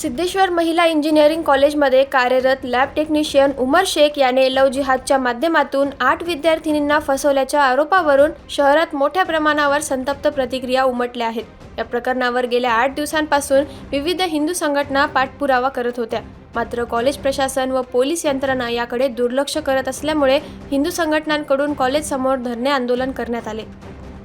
सिद्धेश्वर महिला इंजिनिअरिंग कॉलेजमध्ये कार्यरत लॅब टेक्निशियन उमर शेख याने लव जिहादच्या माध्यमातून आठ विद्यार्थिनींना फसवल्याच्या आरोपावरून शहरात मोठ्या प्रमाणावर संतप्त प्रतिक्रिया उमटल्या आहेत. या प्रकरणावर गेल्या आठ दिवसांपासून विविध हिंदू संघटना पाठपुरावा करत होत्या. मात्र कॉलेज प्रशासन व पोलीस यंत्रणा याकडे दुर्लक्ष करत असल्यामुळे हिंदू संघटनांकडून कॉलेजसमोर धरणे आंदोलन करण्यात आले.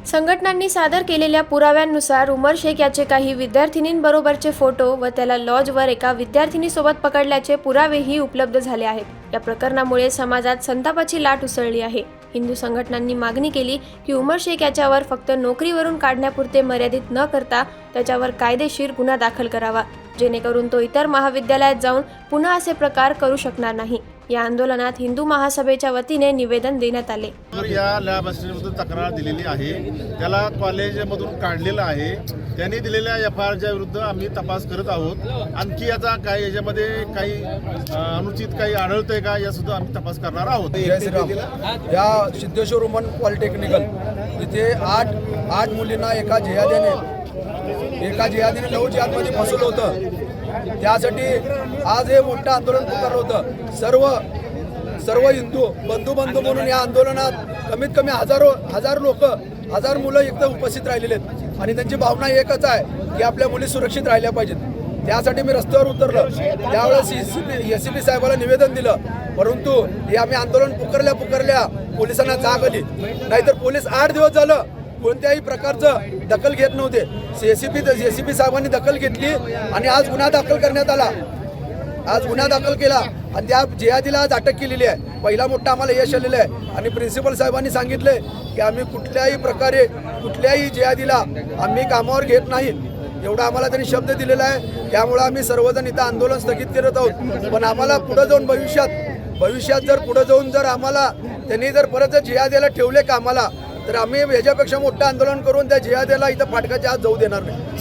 संघटनांनी सादर केलेल्या पुराव्यांनुसार उमर शेख याचे काही विद्यार्थिनींबरोबरचे फोटो व त्याला लॉजवर एका विद्यार्थिनीसोबत पकडल्याचे पुरावेही उपलब्ध झाले आहेत. या प्रकरणामुळे समाजात संतापाची लाट उसळली आहे. हिंदू संघटनांनी मागणी केली की उमर शेख याच्यावर फक्त नोकरीवरून काढण्यापुरते मर्यादित न करता त्याच्यावर कायदेशीर गुन्हा दाखल करावा. जेणेकरून तो इतर महाविद्यालयात जाऊन पुन्हा असे प्रकार करू शकणार नाही. या आंदोलनात हिंदू महासभेच्या वतीने निवेदन देण्यात आले. या लॅब तक्रार दिलेली आहे. त्याला कॉलेजमधून काढलेलं आहे. त्यांनी दिलेल्या एफ आय आरच्या विरुद्ध आम्ही तपास करत आहोत. आणखी याचा काही याच्यामध्ये काही अनुचित काही आढळतंय का या सुद्धा आम्ही तपास करणार आहोत. या सिद्धेश्वर वुमन पॉलिटेक्निकल. इथे आठ आठ मुलींना एका जिहाद्याने एका जिहादीने नऊ जिहादमध्ये फसवलं होतं. त्यासाठी आज हे मोठं आंदोलन पुकारलं होतं. सर्व सर्व हिंदू बंधू बंधू म्हणून या आंदोलनात कमीत कमी हजारो हजार लोक हजार मुलं एकदम उपस्थित राहिलेले आहेत. आणि त्यांची भावना एकच आहे की आपल्या मुली सुरक्षित राहिल्या पाहिजेत. त्यासाठी मी रस्त्यावर उतरलं. त्यावेळेस एस सी पी साहेबाला निवेदन दिलं. परंतु हे आम्ही आंदोलन पुकारल्या पुकारल्या पोलिसांना जाग आली. नाहीतर पोलीस आठ दिवस झालं. कोणत्याही प्रकारचं दखल घेत नव्हते. एसीपी एसीपी साहेबांनी दखल घेतली आणि आज गुन्हा दाखल करण्यात आला. आज गुन्हा दाखल केला आणि त्या जिहादीला आज अटक केलेली आहे. पहिला मोठा आम्हाला यश आलेलं आहे. आणि प्रिन्सिपल साहेबांनी सांगितले की आम्ही कुठल्याही प्रकारे कुठल्याही जिहादीला आम्ही कामावर घेत नाही. एवढा आम्हाला त्यांनी शब्द दिलेला आहे. त्यामुळे आम्ही सर्वजण इथं आंदोलन स्थगित करत आहोत. पण आम्हाला पुढे जाऊन भविष्यात भविष्यात जर पुढे जाऊन जर आम्हाला त्यांनी जर परत जर जिहाद्याला ठेवले कामाला तर आम्ही याच्यापेक्षा मोठं आंदोलन करून त्या जिहाद्याला इथं फाटकाच्या आत जाऊ देणार नाही.